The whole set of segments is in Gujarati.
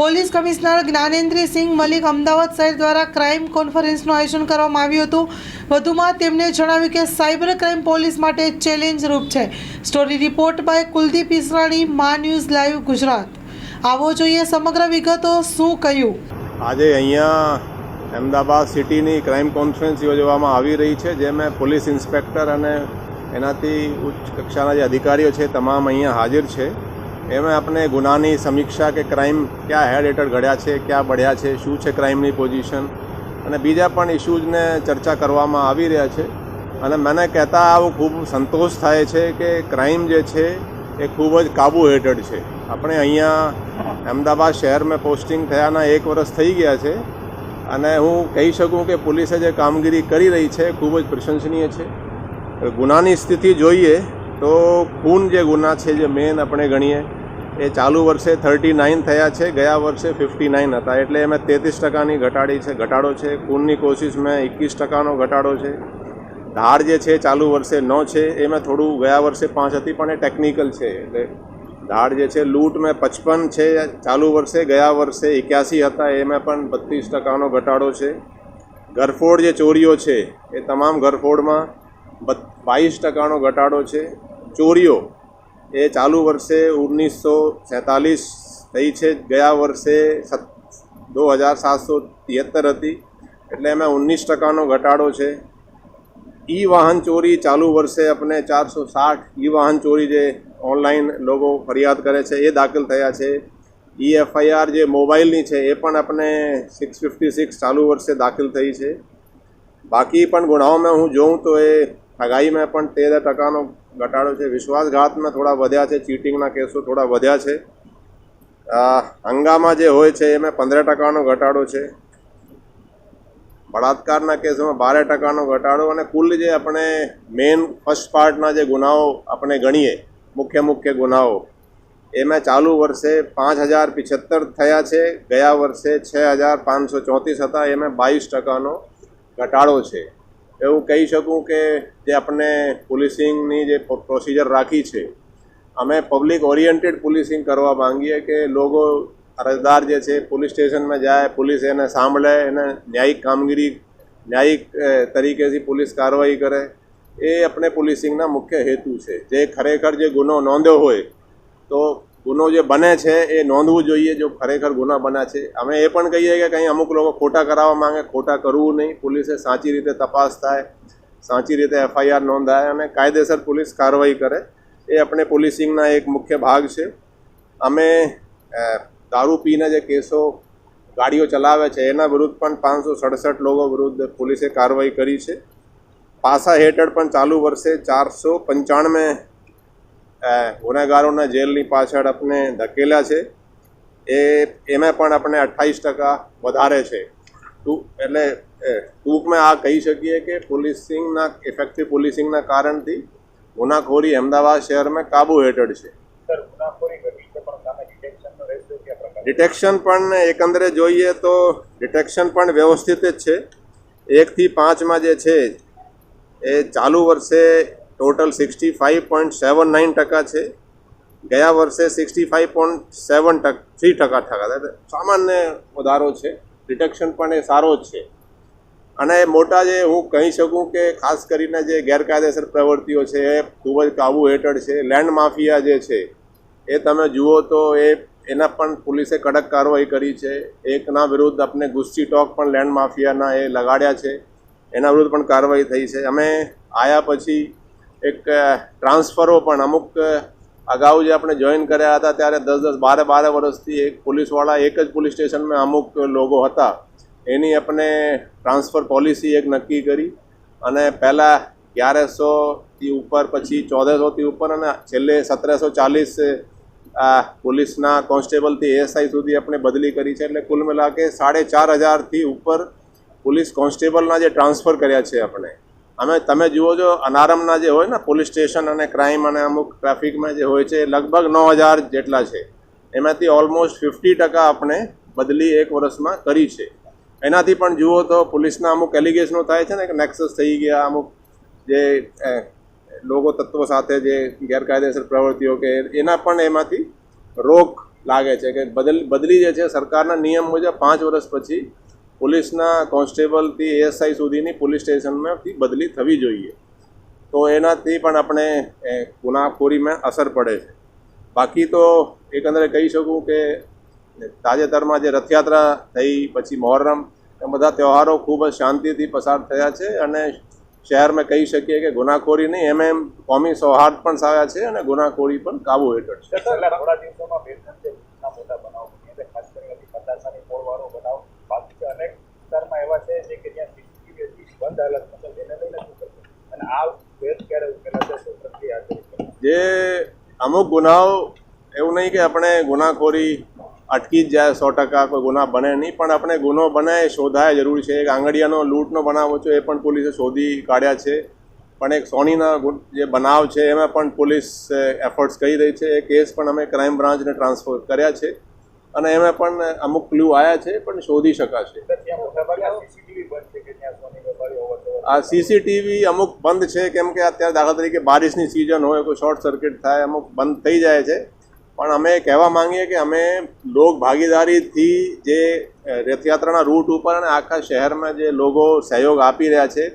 પોલીસ કમિશનર જ્ઞાનેન્દ્રસિંહ મલિક અમદાવાદ શહેર દ્વારા ક્રાઇમ કોન્ફરન્સનું આયોજન કરવામાં આવ્યું હતું. વધુમાં તેમણે જણાવ્યું કે સાયબર ક્રાઇમ પોલીસ માટે ચેલેન્જ રૂપ છે. Story report by Kuldeep Israni, Maa news live Gujarat. આવો જોઈએ સમગ્ર વિગતો, શું કહ્યું? આજે અહીંયા અમદાવાદ સિટીની ક્રાઇમ કોન્ફરન્સ યોજવામાં આવી રહી છે જેમાં પોલીસ ઇન્સ્પેક્ટર અને એનાથી ઉચ્ચ કક્ષાના જે અધિકારીઓ છે તમામ અહીંયા હાજર છે. એમાં આપણે ગુનાની સમીક્ષા કે ક્રાઇમ ક્યાં હેડ હેઠળ ઘડ્યા છે, ક્યાં બઢ્યા છે, શું છે ક્રાઇમની પોઝિશન અને બીજા પણ ઇસ્યુઝને ચર્ચા કરવામાં આવી રહ્યા છે. અને મને કહેતા આવું ખૂબ સંતોષ થાય છે કે ક્રાઇમ જે છે એ ખૂબ જ કાબુ હેઠળ છે. આપણે અહીંયા અમદાવાદ શહેરમાં પોસ્ટિંગ થયાના એક વર્ષ થઈ ગયા છે અને હું કહી શકું કે પોલીસે જે કામગીરી કરી રહી છે ખૂબ જ પ્રશંસનીય છે. ગુનાની સ્થિતિ જોઈએ તો ખૂન જે ગુના છે જે મેન આપણે ગણીએ એ ચાલુ વર્ષે થર્ટી નાઇન થયા છે, ગયા વર્ષે ફિફ્ટી નાઇન હતા. એટલે એમાં તેત્રીસ ટકાની ઘટાડી છે, ઘટાડો છે. કુનની કોશિશમાં એકવીસ ટકાનો ઘટાડો છે. ધાર જે છે, ચાલુ વર્ષે ન છે એમાં થોડું ગયા વર્ષે પાંચ હતી, પણ એ ટેકનિકલ છે. એટલે ધાર જે છે, લૂંટ મેં પચપન છે, ચાલુ વર્ષે, ગયા વર્ષે એક્યાસી હતા એમાં પણ બત્રીસ ટકાનો ઘટાડો છે. ગરફોડ જે ચોરીઓ છે, એ તમામ ગરફોડમાં બાવીસ ટકાનો ઘટાડો છે. ચોરીઓ એ ચાલુ વર્ષે ઓગણીસો સેતાલીસ થઈ છે. ગયા વર્ષે સત, દો હજાર સાતસો તિહત્તર હતી. એટલે એમાં ઓગણીસ ટકાનો ઘટાડો છે. ઈ વાહન ચોરી ચાલુ વર્ષે આપણે ચારસો સાઠ ઈ વાહન ચોરી જે ઓનલાઈન લોકો ફરિયાદ કરે છે એ દાખલ થયા છે. ઈ એફઆઈઆર જે મોબાઈલની છે એ પણ આપણે સિક્સ ફિફ્ટી સિક્સ ચાલુ વર્ષે દાખલ થઈ છે. બાકી પણ ગુનાઓમાં હું જોઉં તો એ ઠગાઈમાં પણ તેર ટકાનો ઘટાડો છે. વિશ્વાસઘાતમાં થોડા વધ્યા છે. ચીટિંગના કેસો થોડા વધ્યા છે. હંગામા જે હોય છે, એમાં પંદર ટકાનો ઘટાડો છે. બળાત્કારના કેસોમાં બાર ટકાનો ઘટાડો અને કુલ જે આપણે મેઇન ફર્સ્ટ પાર્ટના જે ગુનાઓ આપણે ગણીએ, મુખ્ય મુખ્ય ગુનાઓ, એમાં ચાલુ વર્ષે પાંચ હજાર પિછત્તર થયા છે. ગયા વર્ષે છ હજાર પાંચસો ચોત્રીસ હતા. એમાં બાવીસ ટકાનો ઘટાડો છે. એવું કહી શકું કે જે આપણે પોલીસિંગની જે પ્રોસિજર રાખી છે, અમે પબ્લિક ઓરિએન્ટેડ પોલીસિંગ કરવા માંગીએ કે લોકો અરજદાર જે છે, પોલીસ સ્ટેશનમાં જાય, પોલીસ એને સાંભળે, એને ન્યાયિક કામગીરી, ન્યાયિક તરીકેથી પોલીસ કાર્યવાહી કરે, એ આપણે પોલીસિંગના મુખ્ય હેતુ છે. જે ખરેખર જે ગુનો નોંધ્યો હોય, તો ગુનો જે બને છે એ નોંધવું જોઈએ જો ખરેખર ગુના બન્યા છે. અમે એ પણ કહીએ કે કંઈ અમુક લોકો ખોટા કરાવવા માંગે, ખોટા કરવું નહીં. પોલીસે સાચી રીતે તપાસ થાય, સાચી રીતે એફઆઈઆર નોંધાય અને કાયદેસર પોલીસ કાર્યવાહી કરે. એ આપણે પોલીસિંગના એક મુખ્ય ભાગ છે. અમે દારૂ પીને જે કેસો ગાડીઓ ચલાવે છે, એના વિરુદ્ધ પણ પાંચસો સડસઠ લોકો વિરુદ્ધ પોલીસે કાર્યવાહી કરી છે. પાસા હેઠળ પણ ચાલુ વર્ષે ચારસો પંચાણમે ગુનેગારોના જેલની પાછળ આપણે ધકેલ્યા છે. એ એમાં પણ આપણે અઠ્ઠાવીસ ટકા વધારે છે. એટલે ટૂંકમાં આ કહી શકીએ કે પોલીસિંગના ઇફેક્ટિવ પોલીસિંગના કારણથી ગુનાખોરી અમદાવાદ શહેરમાં કાબુ હેઠળ છે. ડિટેક્શન પણ એકંદરે જોઈએ તો ડિટેક્શન પણ વ્યવસ્થિત જ છે. એકથી પાંચમાં જે છે એ ચાલુ વર્ષે total sixty five point seven nine ટકા છે. ગયા વર્ષે સિક્સટી ફાઇવ પોઈન્ટ સેવન ટક થ્રી ટકા ટકા સામાન્ય વધારો છે. ડિટેક્શન પણ એ સારો જ છે. અને મોટા જે હું કહી શકું કે ખાસ કરીને જે ગેરકાયદેસર પ્રવૃત્તિઓ છે એ ખૂબ જ કાબુ હેઠળ છે, લેન્ડ માફિયા જે છે, એ તમે જુઓ તો એ એના પણ પોલીસે કડક કાર્યવાહી કરી છે. એકના વિરુદ્ધ આપણે ગુસ્સી ટોક પણ લેન્ડ માફિયાના એ લગાડ્યા છે. એના વિરુદ્ધ પણ કાર્યવાહી થઈ છે. અમે આવ્યા પછી એક ટ્રાન્સફરો પણ અમુક અગાઉ જે આપણે જોઈન કર્યા હતા ત્યારે દસ દસ બારે બારે વર્ષથી એક પોલીસવાળા એક જ પોલીસ સ્ટેશનમાં અમુક લોકો હતા. એની આપણે ટ્રાન્સફર પોલિસી એક નક્કી કરી અને પહેલાં ગ્યારસોથી ઉપર પછી ચૌદસોથી ઉપર અને છેલ્લે સત્તરસો ચાલીસ આ પોલીસના કોન્સ્ટેબલથી એએસઆઈ સુધી આપણે બદલી કરી છે. એટલે કુલ મિલા કે સાડે ચાર હજારથી ઉપર પોલીસ કોન્સ્ટેબલના જે ટ્રાન્સફર કર્યા છે આપણે. અમે, તમે જુઓ છો, અનારમના જે હોય ને પોલીસ સ્ટેશન અને ક્રાઇમ અને અમુક ટ્રાફિકમાં જે હોય છે લગભગ નવ હજાર જેટલા છે. એમાંથી ઓલમોસ્ટ ફિફ્ટી ટકા આપણે બદલી એક વર્ષમાં કરી છે. એનાથી પણ જુઓ તો પોલીસના અમુક એલિગેશનો થાય છે ને, કે નેક્સસ થઈ ગયા, અમુક જે લોકો તત્વો સાથે જે ગેરકાયદેસર પ્રવૃત્તિઓ કે એના પણ એમાંથી રોક લાગે છે કે બદલ, બદલી જે છે, સરકારના નિયમ મુજબ પાંચ વર્ષ પછી પોલીસના કોન્સ્ટેબલથી એએસઆઈ સુધીની પોલીસ સ્ટેશનમાંથી બદલી થવી જોઈએ. તો એનાથી પણ આપણે ગુનાખોરીમાં અસર પડે છે. બાકી તો એકંદરે કહી શકું કે તાજેતરમાં જે રથયાત્રા થઈ, પછી મહોરમ, એ બધા તહેવારો ખૂબ જ શાંતિથી પસાર થયા છે અને શહેરમાં કહી શકીએ કે ગુનાખોરી નહીં એમ એમ કોમી સૌહાર્દ પણ સાવ્યા છે અને ગુનાખોરી પણ કાબુ હેઠળ છે. વિસ્તારમાં એવા છે જે કે જ્યાં સીસીટીવી બંધ હાલતમાં છે તેને લઈને શું અને આ ભેદ ક્યારે ઉકેલાશે, શું પ્રક્રિયા જે અમુક ગુનાઓ, એવું નહીં કે આપણે ગુનાખોરી અટકી જ જાય સો ટકા, કોઈ ગુના બને નહીં, પણ આપણે ગુનો બને એ શોધાય જરૂરી છે. એક આંગળીયાનો લૂંટનો બનાવ છે, એ પણ પોલીસે શોધી કાઢ્યા છે. પણ એક સોનીના જે બનાવ છે, એમાં પણ પોલીસ એફર્ટ્સ કરી રહી છે. એ કેસ પણ અમે ક્રાઇમ બ્રાન્ચને ટ્રાન્સફર કર્યા છે. અને એમાં પણ અમુક ક્લુ આવ્યા છે, પણ શોધી શકાશે. આ સીસીટીવી અમુક બંધ છે, કેમ કે અત્યારે દાખલા તરીકે બારિશની સિઝન હોય, કોઈ શોર્ટ સર્કિટ થાય, અમુક બંધ થઈ જાય છે. પણ અમે કહેવા માંગીએ કે અમે લોક ભાગીદારીથી જે રથયાત્રાના રૂટ ઉપર અને આખા શહેરમાં જે લોકો સહયોગ આપી રહ્યા છે,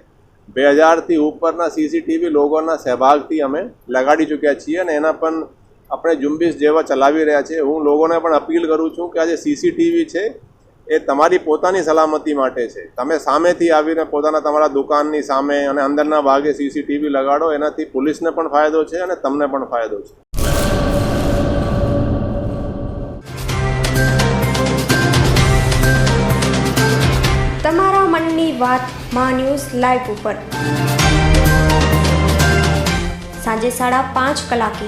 બે હજારથી ઉપરના સીસીટીવી લોકોના સહભાગથી અમે લગાડી ચૂક્યા છીએ અને એના પણ આપણે ઝુંબેશ જેવા ચલાવી રહ્યા છે હું લોકોને પણ અપીલ કરું છું કે આ જે સીસીટીવી છે, એ તમારી પોતાની સલામતી માટે છે. તમે સામેથી આવીને પોતાના તમારા દુકાનની સામે અને અંદરના ભાગે સીસીટીવી લગાડો, એનાથી પોલીસને પણ ફાયદો છે અને તમને પણ ફાયદો છે. તમારા મનની વાતમાં ન્યૂઝ લાઈવ ઉપર. સાંજે સાડા પાંચ કલાકે